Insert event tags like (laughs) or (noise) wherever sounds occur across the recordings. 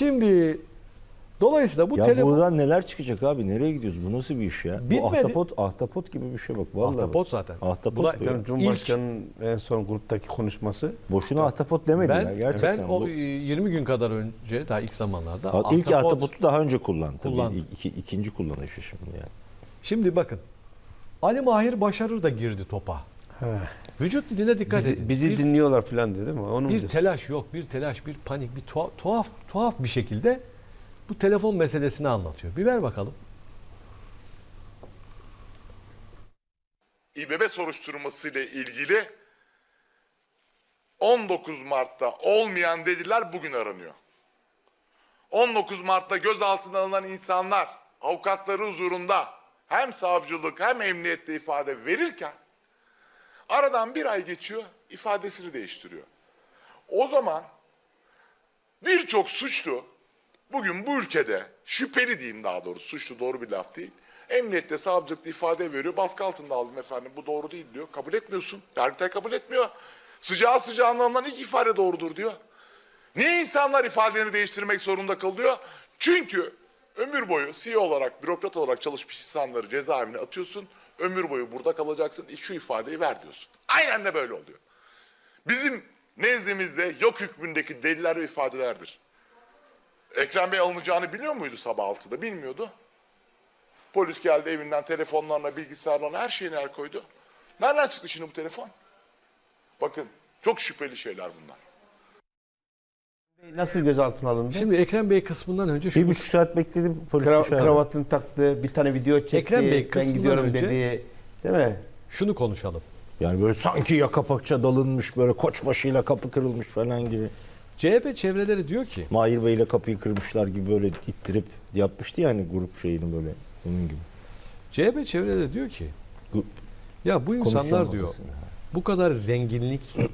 Şimdi dolayısıyla bu ya telefon buradan neler çıkacak abi? Nereye gidiyoruz? Bu nasıl bir iş ya? Bitmedi. Bu ahtapot, ahtapot gibi bir şey bak. Vallahi ahtapot bak. zaten. Ahtapot bu ya. Canım, Cumhurbaşkanı'nın en son gruptaki konuşması Boşuna ahtapot demedi ya ben gerçekten. ben o Bu- e, 20 gün kadar önce daha ilk zamanlarda Ha, ilk ahtapotu daha önce kullandı. Tabii Kullandı. İlk- iki, ikinci kullanışı şimdi yani. Şimdi bakın. Ali Mahir Başarır da girdi topa. Vücut diline dikkat bizi, edin. bizi bir, dinliyorlar falan dedi değil mi? Onu mu bir diyorsun? telaş yok, bir telaş, bir panik, bir tuhaf tuhaf, tuhaf bir şekilde bu telefon meselesini anlatıyor. Bir ver bakalım. İBB soruşturması ile ilgili 19 Mart'ta olmayan dediler bugün aranıyor. 19 Mart'ta gözaltına alınan insanlar avukatları huzurunda hem savcılık hem emniyette ifade verirken aradan bir ay geçiyor ifadesini değiştiriyor. O zaman birçok suçlu bugün bu ülkede şüpheli diyeyim daha doğrusu suçlu doğru bir laf değil. Emniyette savcılıkta ifade veriyor. Baskı altında aldım efendim bu doğru değil diyor. Kabul etmiyorsun. Yargıtay kabul etmiyor. Sıcağı sıcağına alınan ilk ifade doğrudur diyor. Niye insanlar ifadelerini değiştirmek zorunda kalıyor? Çünkü ömür boyu CEO olarak, bürokrat olarak çalışmış insanları cezaevine atıyorsun. Ömür boyu burada kalacaksın. Şu ifadeyi ver diyorsun. Aynen de böyle oluyor. Bizim nezdimizde yok hükmündeki deliller ve ifadelerdir. Ekrem Bey alınacağını biliyor muydu sabah 6'da? Bilmiyordu. Polis geldi evinden telefonlarına, bilgisayarlarına her şeyine el koydu. Nereden çıktı şimdi bu telefon? Bakın çok şüpheli şeyler bunlar. Nasıl gözaltına alındı? Şimdi Ekrem Bey kısmından önce şunu Bir buçuk saat bekledim polis Kra- kravatını taktı, bir tane video çekti. Ekrem Bey ben gidiyorum önce- dedi. Değil mi? şunu konuşalım. Yani böyle sanki yaka pakça dalınmış böyle koçbaşıyla kapı kırılmış falan gibi. CHP çevreleri diyor ki Mahir Bey'le kapıyı kırmışlar gibi böyle ittirip yapmıştı yani grup şeyini böyle bunun gibi. CHP çevreleri diyor ki ya bu insanlar diyor bu kadar zenginlikten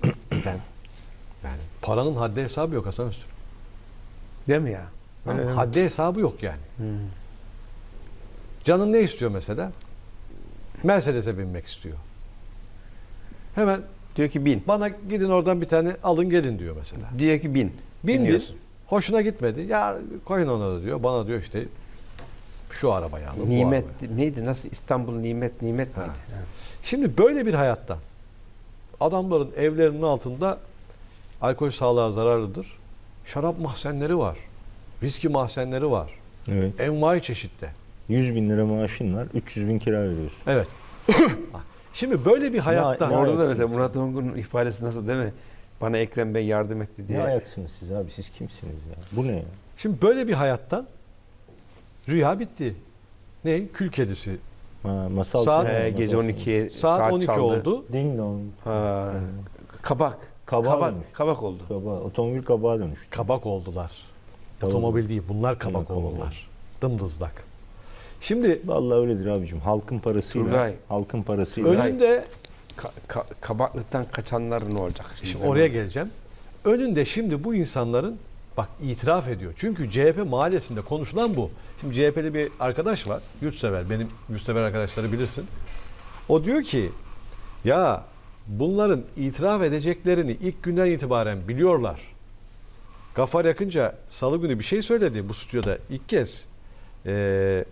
yani paranın haddi hesabı yok Hasan Öztürk. Değil mi ya? Öyle mi? Haddi hesabı yok yani. Canım ne istiyor mesela? Mercedes'e binmek istiyor. Hemen Diyor ki bin. bana gidin oradan bir tane alın gelin diyor mesela. Diyor ki bin. Bindin. Biniyorsun. Hoşuna gitmedi. Ya koyun ona da diyor. Bana diyor işte şu arabayı alın. Nimet arabayı. neydi? Nasıl İstanbul nimet nimet miydi? Ha. Şimdi böyle bir hayatta adamların evlerinin altında alkol sağlığa zararlıdır. Şarap mahzenleri var. Viski mahzenleri var. Evet. Envai çeşitte. 100 bin lira maaşın var 300 bin kira veriyorsun. Evet. (coughs) Şimdi böyle bir hayatta ne Orada da mesela? Murat Ongun'un ifadesi nasıl değil mi? Bana Ekrem Bey yardım etti Ne diye. ayaksınız siz abi siz kimsiniz ya? Bu ne ya? şimdi böyle bir hayattan rüya bitti. Ne? Kül kedisi. Ha, masal Saat- masal gece sinema. 12'ye Saat, saat, 12 çaldı. oldu. Ding dong. Ha, kabak. Kabağa kabak, dönmüş. kabak oldu. Kaba, otomobil kabağa dönüştü. Kabak oldular. Tamam. Otomobil değil. Bunlar kabak kabak oldular. Dımdızlak. Şimdi Vallahi öyledir abicim. Halkın parasıyla, Turgay. halkın parasıyla. Önünde Ka- ka- kabaklıktan kaçanlar ne olacak? Şimdi Şimdi oraya geleceğim. Önünde şimdi bu insanların bak itiraf ediyor. Çünkü CHP mahallesinde konuşulan bu. Şimdi CHP'li bir arkadaş var. Yurtsever. Benim yurtsever arkadaşları bilirsin. O diyor ki ya bunların itiraf edeceklerini ilk günden itibaren biliyorlar. Gafar yakınca salı günü bir şey söyledi bu stüdyoda ilk kez. Ee,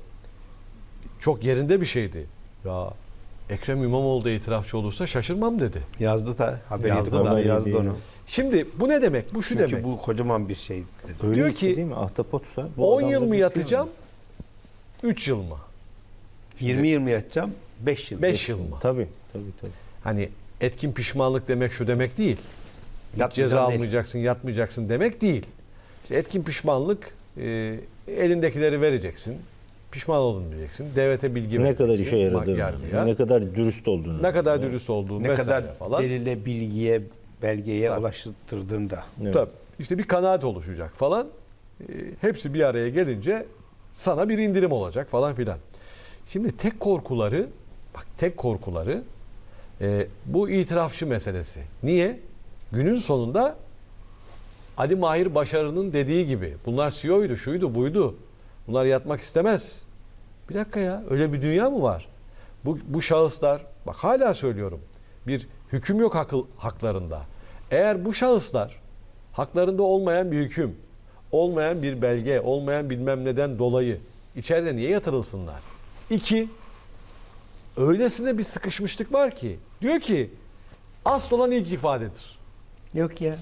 çok yerinde bir şeydi. Ya Ekrem İmamoğlu da itirafçı olursa şaşırmam dedi. Yazdı da haberi Yazdı da. yazdı onu. Şimdi bu ne demek? Bu şu Çünkü demek. bu kocaman bir şey dedi. Öyle Diyor şey ki, değil mi? Ahtapotsa. bu 10 adam da yıl mı yatacağım? 3 yıl mı? 20-20 yatacağım 5 yıl. 5 yıl mı? Tabii, tabii, tabii. Hani etkin pişmanlık demek şu demek değil. Hiç ceza değil. almayacaksın, yatmayacaksın demek değil. İşte etkin pişmanlık e, elindekileri vereceksin. Pişman oldun diyeceksin. Devlete bilgi Ne kadar işe yaradığını, yargıya. ne kadar dürüst olduğunu. ne kadar dürüst olduğun Ne kadar falan. delile, bilgiye, belgeye Tabii. ulaştırdığında. Evet. Tabii. İşte bir kanaat oluşacak falan. E, hepsi bir araya gelince sana bir indirim olacak falan filan. Şimdi tek korkuları, bak tek korkuları e, bu itirafçı meselesi. Niye? Günün sonunda Ali Mahir Başarı'nın dediği gibi bunlar CEO'ydu, şuydu, buydu. Bunlar yatmak istemez. Bir dakika ya öyle bir dünya mı var? Bu, bu şahıslar bak hala söylüyorum bir hüküm yok hakıl, haklarında. Eğer bu şahıslar haklarında olmayan bir hüküm olmayan bir belge, olmayan bilmem neden dolayı içeride niye yatırılsınlar? İki, öylesine bir sıkışmışlık var ki diyor ki asıl olan ilk ifadedir. Yok ya.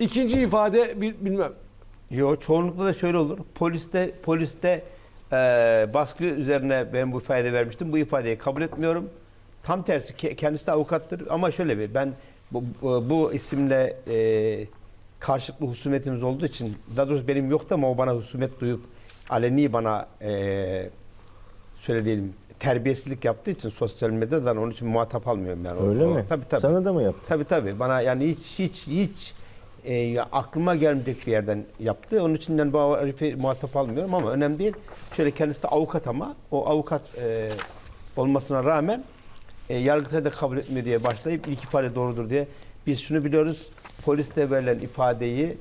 İkinci ifade bir, bilmem. Yo çoğunlukla da şöyle olur. Poliste poliste e, baskı üzerine ben bu ifade vermiştim. Bu ifadeyi kabul etmiyorum. Tam tersi ke- kendisi de avukattır ama şöyle bir ben bu, bu, bu isimle e, karşılıklı husumetimiz olduğu için daha doğrusu benim yoktu ama o bana husumet duyup aleni bana e, şöyle diyelim terbiyesizlik yaptığı için sosyal medyadan onun için muhatap almıyorum yani. Öyle o- mi? Tabii tabii. Sana da mı yaptı? Tabii tabii. Bana yani hiç hiç hiç e, aklıma gelmeyecek bir yerden yaptı. Onun için yani bu Arif'i muhatap almıyorum ama önemli değil. Şöyle kendisi de avukat ama o avukat e, olmasına rağmen e, yargıtay da kabul etmiyor diye başlayıp ilk ifade doğrudur diye. Biz şunu biliyoruz. Poliste verilen ifadeyi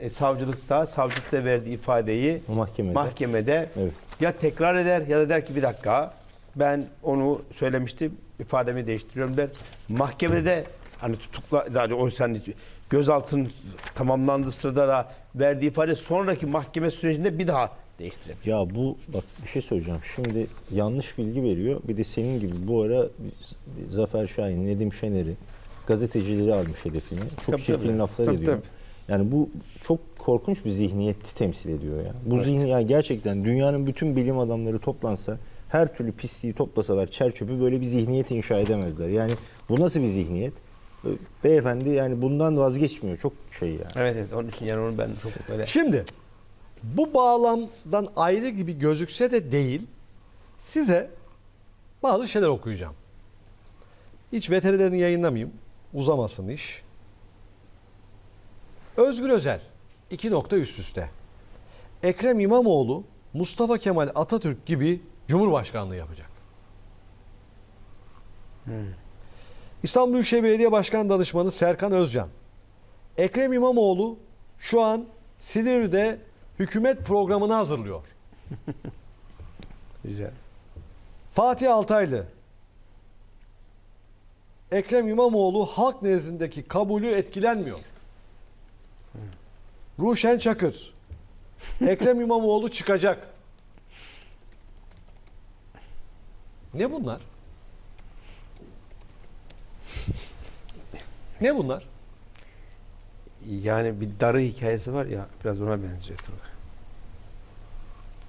e, savcılıkta, savcılıkta verdiği ifadeyi Mahkemede. mahkemede Evet. ya tekrar eder ya da der ki bir dakika ben onu söylemiştim ifademi değiştiriyorum der. Mahkemede hani tutukla yani o sen gözaltının tamamlandığı sırada da verdiği ifade sonraki mahkeme sürecinde bir daha değiştirebilir. Ya bu bak bir şey söyleyeceğim. Şimdi yanlış bilgi veriyor. Bir de senin gibi bu ara Zafer Şahin, Nedim Şener'i gazetecileri almış hedefine. Çok Tabii, çirkin tabii. laflar Tabii, ediyor. tabii. Yani bu çok korkunç bir zihniyeti temsil ediyor ya. Bu zihni yani gerçekten dünyanın bütün bilim adamları toplansa her türlü pisliği toplasalar çer çöpü böyle bir zihniyet inşa edemezler. Yani bu nasıl bir zihniyet? Beyefendi yani bundan vazgeçmiyor. Çok şey ya. Evet evet onun için yani onu ben çok böyle Şimdi bu bağlamdan ayrı gibi gözükse de değil size bazı şeyler okuyacağım. Hiç veterilerini yayınlamayayım. Uzamasın iş. Özgür Özel. iki nokta üst üste. Ekrem İmamoğlu Mustafa Kemal Atatürk gibi Cumhurbaşkanlığı yapacak. İstanbul Büyükşehir Belediye Başkan Danışmanı Serkan Özcan. Ekrem İmamoğlu şu an Silivri'de hükümet programını hazırlıyor. (laughs) güzel. Fatih Altaylı. Ekrem İmamoğlu halk nezdindeki kabulü etkilenmiyor. Ruşen Çakır. Ekrem İmamoğlu çıkacak. Ne bunlar? Ne bunlar? Yani bir darı hikayesi var ya biraz ona benziyor.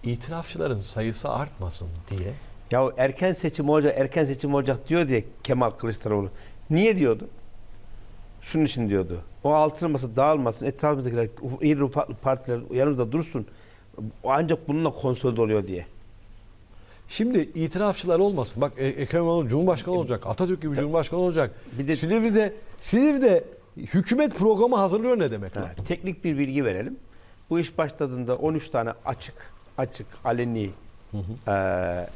İtirafçıların sayısı artmasın diye Ya erken seçim olacak, erken seçim olacak diyor diye Kemal Kılıçdaroğlu. Niye diyordu? Şunun için diyordu. O altın masa dağılmasın, etrafımızdakiler, iri ufaklı partiler yanımızda dursun. Ancak bununla konsolide oluyor diye. Şimdi itirafçılar olmasın. Bak E- Ekrem İmamoğlu Cumhurbaşkanı olacak. Atatürk gibi Cumhurbaşkanı olacak. Bir de- Silivri'de Silivri'de hükümet programı hazırlıyor ne demek? Ha, teknik bir bilgi verelim. Bu iş başladığında 13 tane açık, açık, aleni eee,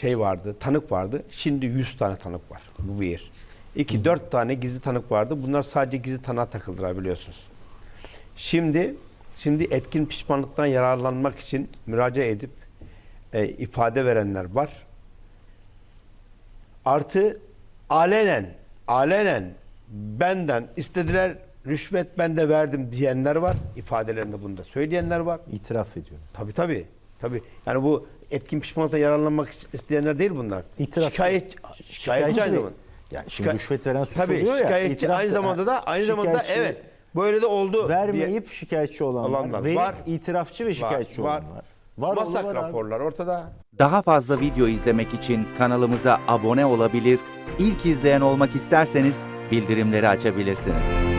şey vardı, tanık vardı. Şimdi 100 tane tanık var. Bu bir. İki, dört tane gizli tanık vardı. Bunlar sadece gizli tanığa takıldılar biliyorsunuz. Şimdi şimdi etkin pişmanlıktan yararlanmak için müracaat edip e, ifade verenler var. Artı alenen alenen benden istediler rüşvet ben de verdim diyenler var. İfadelerinde bunu da söyleyenler var. İtiraf ediyor. Tabii tabii. Tabii. Yani bu etkin pişmanlıktan yararlanmak isteyenler değil bunlar. İtiraf- Şikayet, şikayetçi aynı de- zamanda. Yani şimdi Şikay- rüşvet veren suç Tabii oluyor ya. şikayetçi aynı da- zamanda da aynı zamanda şikayetçi evet böyle de oldu diye. vermeyip şikayetçi olan Olanlar var. Verip var. itirafçı ve şikayetçi var. olan var. Var Masak var abi. raporlar ortada. Daha fazla video izlemek için kanalımıza abone olabilir, ilk izleyen olmak isterseniz bildirimleri açabilirsiniz.